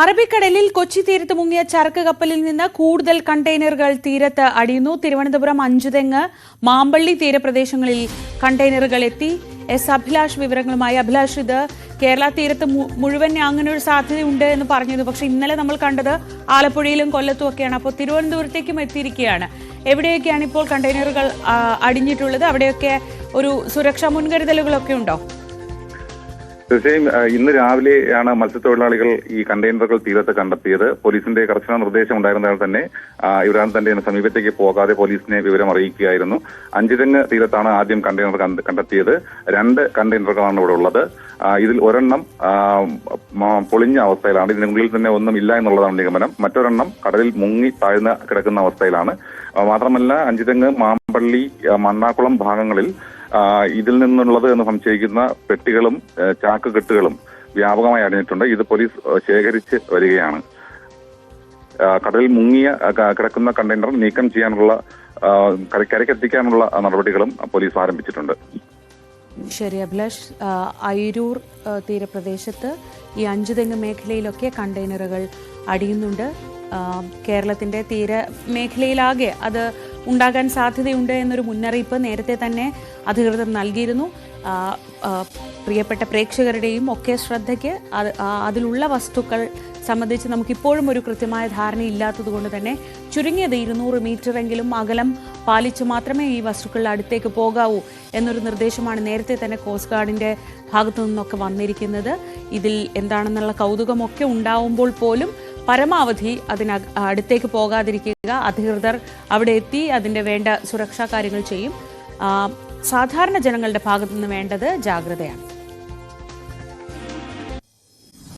അറബിക്കടലിൽ കൊച്ചി തീരത്ത് മുങ്ങിയ ചരക്ക് കപ്പലിൽ നിന്ന് കൂടുതൽ കണ്ടെയ്നറുകൾ തീരത്ത് അടിയുന്നു. തിരുവനന്തപുരം അഞ്ചുതെങ്ങ് മാമ്പള്ളി തീരപ്രദേശങ്ങളിൽ കണ്ടെയ്നറുകൾ എത്തി. എസ് അഭിലാഷ് വിവരങ്ങളുമായി. അഭിലാഷ് ഇത് കേരള തീരത്ത് മുഴുവൻ അങ്ങനെ ഒരു സാധ്യതയുണ്ട് എന്ന് പറഞ്ഞത് പക്ഷെ ഇന്നലെ നമ്മൾ കണ്ടത് ആലപ്പുഴയിലും കൊല്ലത്തും ഒക്കെയാണ്. അപ്പോൾ തിരുവനന്തപുരത്തേക്കും എത്തിയിരിക്കുകയാണ്. എവിടെയൊക്കെയാണ് ഇപ്പോൾ കണ്ടെയ്നറുകൾ അടിഞ്ഞിട്ടുള്ളത്? അവിടെയൊക്കെ ഒരു സുരക്ഷാ മുൻകരുതലുകളൊക്കെ ഉണ്ടോ? തീർച്ചയായും ആ, ഇന്ന് രാവിലെയാണ് മത്സ്യത്തൊഴിലാളികൾ ഈ കണ്ടെയ്നറുകൾ തീരത്ത് കണ്ടെത്തിയത്. പോലീസിന്റെ കർശന നിർദ്ദേശം ഉണ്ടായിരുന്നതിനാൽ തന്നെ ഇവരാൻ തന്റെ സമീപത്തേക്ക് പോകാതെ പോലീസിനെ വിവരം അറിയിക്കുകയായിരുന്നു. അഞ്ചുതെങ്ങ് തീരത്താണ് ആദ്യം കണ്ടെയ്നർ കണ്ടെത്തിയത്. രണ്ട് കണ്ടെയ്നറുകളാണ് ഇവിടെ ഉള്ളത്. ഇതിൽ ഒരെണ്ണം പൊളിഞ്ഞ അവസ്ഥയിലാണ്. ഇതിനുള്ളിൽ തന്നെ ഒന്നും ഇല്ല എന്നുള്ളതാണ് നിഗമനം. മറ്റൊരെണ്ണം കടലിൽ മുങ്ങി താഴ്ന്ന കിടക്കുന്ന അവസ്ഥയിലാണ്. മാത്രമല്ല അഞ്ചുതെങ്ങ് മാമ്പള്ളി മണ്ണാക്കുളം ഭാഗങ്ങളിൽ ഇതിൽ നിന്നുള്ളത് എന്ന് സംശയിക്കുന്ന പെട്ടികളും ചാക്ക് കെട്ടുകളും വ്യാപകമായി അറിഞ്ഞിട്ടുണ്ട് ഇത് പോലീസ് ശേഖരിച്ച് വരികയാണ്. കടലിൽ മുങ്ങിയ കിടക്കുന്ന കണ്ടെയ്നർ നീക്കം ചെയ്യാനുള്ള കരക്കെത്തിക്കാനുള്ള നടപടികളും പോലീസ് ആരംഭിച്ചിട്ടുണ്ട്. ശരി അഭിലാഷ്. അയിരൂർ തീരപ്രദേശത്ത് ഈ അഞ്ചു തെങ്ങ് മേഖലയിലൊക്കെ കണ്ടെയ്നറുകൾ അടിയുന്നുണ്ട്. തീര മേഖലയിലാകെ അത് ഉണ്ടാകാൻ സാധ്യതയുണ്ട് എന്നൊരു മുന്നറിയിപ്പ് നേരത്തെ തന്നെ അധികൃതർ നൽകിയിരുന്നു. പ്രിയപ്പെട്ട പ്രേക്ഷകരുടെയും ഒക്കെ ശ്രദ്ധയ്ക്ക് അത് അതിലുള്ള വസ്തുക്കൾ സംബന്ധിച്ച് നമുക്കിപ്പോഴും ഒരു കൃത്യമായ ധാരണയില്ലാത്തത് കൊണ്ട് തന്നെ ചുരുങ്ങിയത് ഇരുന്നൂറ് മീറ്ററെങ്കിലും അകലം പാലിച്ച് മാത്രമേ ഈ വസ്തുക്കളുടെ അടുത്തേക്ക് പോകാവൂ എന്നൊരു നിർദ്ദേശമാണ് നേരത്തെ തന്നെ കോസ്റ്റ് ഗാർഡിന്റെ ഭാഗത്തു നിന്നൊക്കെ വന്നിരിക്കുന്നത്. ഇതിൽ എന്താണെന്നുള്ള കൗതുകമൊക്കെ ഉണ്ടാവുമ്പോൾ പോലും പരമാവധി അതിന അടുത്തേക്ക് പോകാതിരിക്കുക. അധികൃതർ അവിടെ എത്തി അതിന്റെ വേണ്ട സുരക്ഷാ കാര്യങ്ങൾ ചെയ്യും. സാധാരണ ജനങ്ങളുടെ ഭാഗത്തുനിന്ന് വേണ്ടത് ജാഗ്രതയാണ്.